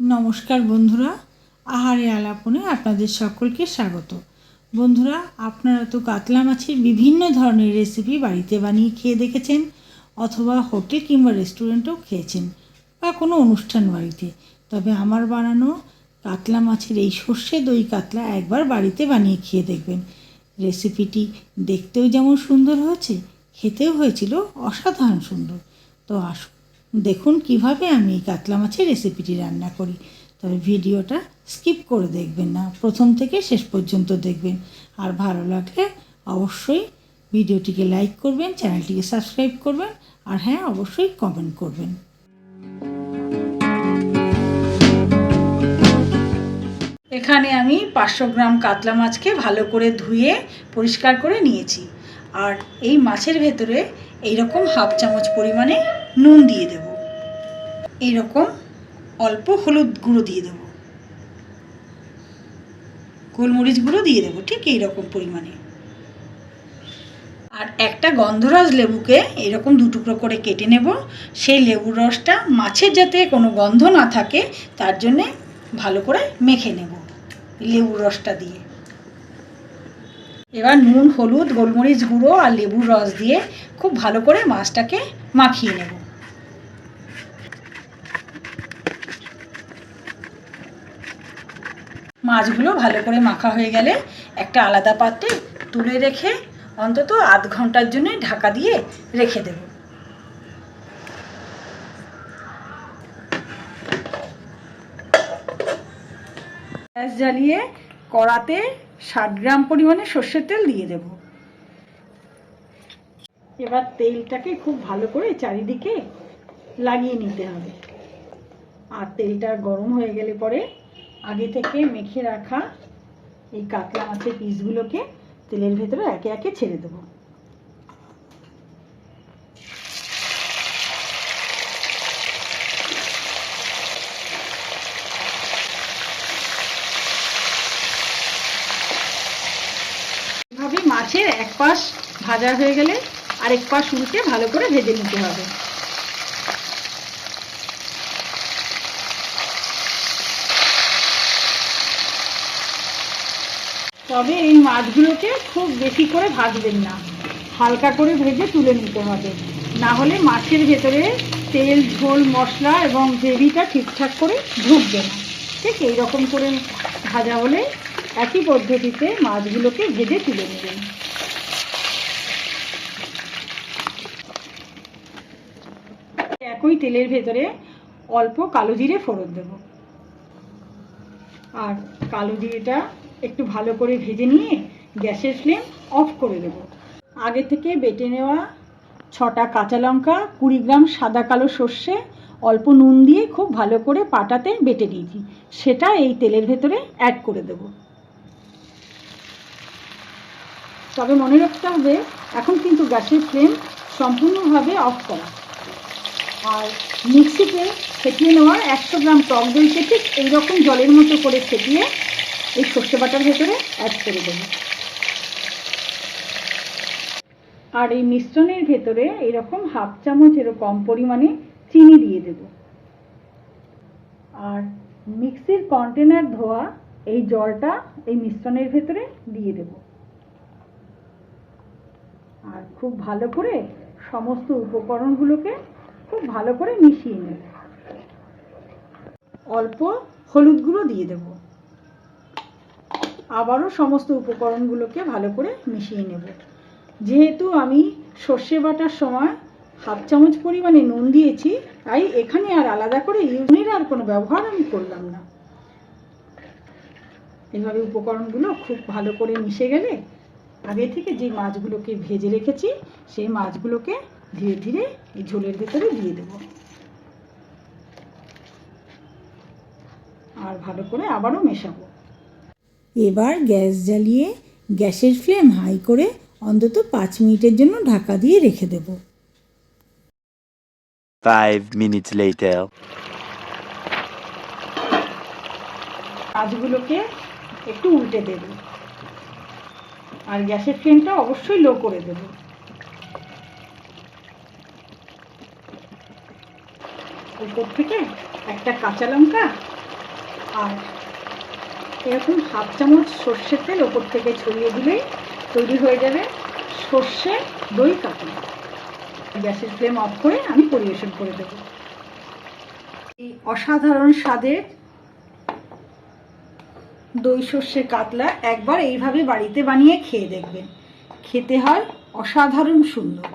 নমস্কার বন্ধুরা, আহারে আলাপনে আপনাদের সকলকে স্বাগত। বন্ধুরা, আপনারা তো কাতলা মাছের বিভিন্ন ধরনের রেসিপি বাড়িতে বানিয়ে খেয়ে দেখেছেন, অথবা হোটেল কিংবা রেস্টুরেন্টেও খেয়েছেন, বা কোনো অনুষ্ঠান বাড়িতে। তবে আমার বানানো কাতলা মাছের এই সর্ষে দই কাতলা একবার বাড়িতে বানিয়ে খেয়ে দেখবেন। রেসিপিটি দেখতেও যেমন সুন্দর হয়েছে, খেতেও হয়েছিল অসাধারণ সুন্দর। তো আসুন দেখুন কীভাবে আমি এই কাতলা মাছের রেসিপিটি রান্না করি। তবে ভিডিওটা স্কিপ করে দেখবেন না, প্রথম থেকে শেষ পর্যন্ত দেখবেন। আর ভালো লাগলে অবশ্যই ভিডিওটিকে লাইক করবেন চ্যানেলটিকে সাবস্ক্রাইব করবেন, আর হ্যাঁ অবশ্যই কমেন্ট করবেন। এখানে আমি পাঁচশো গ্রাম কাতলা মাছকে ভালো করে ধুয়ে পরিষ্কার করে নিয়েছি। আর এই মাছের ভেতরে এইরকম হাফ চামচ পরিমাণে নুন দিয়ে দেব। এইরকম অল্প হলুদ গুঁড়ো দিয়ে দেবো। গোলমরিচ গুঁড়ো দিয়ে দেবো, ঠিক এইরকম পরিমাণে। আর একটা গন্ধরাজ লেবুকে এরকম দু টুকরো করে কেটে নেব। সেই লেবুর রসটা মাছের যাতে কোনো গন্ধ না থাকে, তার জন্যে ভালো করে মেখে নেব লেবুর রসটা দিয়ে। এবার নুন, হলুদ, গোলমরিচ গুঁড়ো আর লেবুর রস দিয়ে খুব ভালো করে মাছটাকে মাখিয়ে নেব। মাছগুলো ভালো করে মাখা হয়ে গেলে একটা আলাদা পাত্রে তুলে রেখে অন্তত আধ ঘণ্টার জন্য ঢাকা দিয়ে রেখে দেব। গ্যাস জ্বালিয়ে কড়াতে ষাট গ্রাম পরিমাণে সর্ষের তেল দিয়ে দেব। এবার তেলটাকে খুব ভালো করে চারিদিকে লাগিয়ে নিতে হবে। আর তেলটা গরম হয়ে গেলে পরে আগে থেকে মেখে রাখা এই কাতলা মাছের পিসগুলোকে তেলের ভেতরে একে একে ছেড়ে দেবো। মাছের এক পাশ ভাজা হয়ে গেলে আরেক পাশ উল্টে ভালো করে ভেজে নিতে হবে। তবে এই মাছগুলোকে খুব বেশি করে ভাজবেন না। হালকা করে ভেজে তুলে নিতে হবে। না হলে মাছের ভেতরে তেল, ঝোল, মশলা এবং গ্রেভিটা ঠিকঠাক করে ঢুকবে না। ঠিক এইরকম করে ভাজা হলে একই পদ্ধতিতে মাছগুলোকে ভেজে তুলে নেবেন। একই তেলের ভেতরে অল্প কালো জিরে ফোড়ন দেব। আর কালো জিরেটা একটু ভালো করে ভেজে নিয়ে গ্যাসের ফ্লেম অফ করে দেব। আগে থেকে বেটে নেওয়া ছটা কাঁচা লঙ্কা, কুড়ি গ্রাম সাদা কালো সর্ষে, অল্প নুন দিয়ে খুব ভালো করে পাটাতে বেটে নিয়েছি। সেটা এই তেলের ভেতরে অ্যাড করে দেব। তবে মনে রাখতে হবে, এখন কিন্তু গ্যাসের ফ্লেম সম্পূর্ণভাবে অফ করা। আর মিক্সিতে ফেটিয়ে নেওয়া একশো গ্রাম টক দইকে ঠিক এইরকম জলের মতো করে ফেটিয়ে এই সর্ষে বাটার ভেতরে অ্যাড করে দেবো। আর এই মিশ্রণের ভেতরে এরকম হাফ চামচ এরকম পরিমাণে চিনি দিয়ে দেব। আর মিক্সির কন্টেনার ধোয়া এই জলটা এই মিশ্রণের ভেতরে দিয়ে দেব। আর খুব ভালো করে সমস্ত উপকরণগুলোকে খুব ভালো করে মিশিয়ে নেব। অল্প হলুদ গুঁড়ো দিয়ে দেব। আবারও সমস্ত উপকরণগুলোকে ভালো করে মিশিয়ে নেব। যেহেতু আমি সর্ষে বাটার সময় হাফ চামচ পরিমাণে নুন দিয়েছি, তাই এখানে আর আলাদা করে ইউনির আর কোনো ব্যবহার আমি করলাম না। এভাবে উপকরণগুলো খুব ভালো করে মিশে গেলে আগে থেকে যে মাছগুলোকে ভেজে রেখেছি, সেই মাছগুলোকে ধীরে ধীরে এই ঝোলের ভেতরে দিয়ে দেব। আর ভালো করে আবারও মেশাবো। এবার গ্যাস জ্বালিয়ে গ্যাসের ফ্লেম হাই করে অন্তত পাঁচ মিনিটের জন্য ঢাকা দিয়ে রেখে দেব। Later. মাছগুলোকে একটু উল্টে দেব। আর গ্যাসের ফ্লেমটা অবশ্যই লো করে দেব। উপর থেকে একটা কাঁচা লঙ্কা আর এরকম হাফ চামচ সর্ষের তেল ওপর থেকে ছড়িয়ে দিলেই তৈরি হয়ে যাবে সর্ষে দই কাতলা। গ্যাসের ফ্লেম অফ করে আমি পরিবেশন করে দেবো। এই অসাধারণ স্বাদের দই সর্ষে কাতলা একবার এইভাবে বাড়িতে বানিয়ে খেয়ে দেখবেন। খেতে হয় অসাধারণ সুন্দর।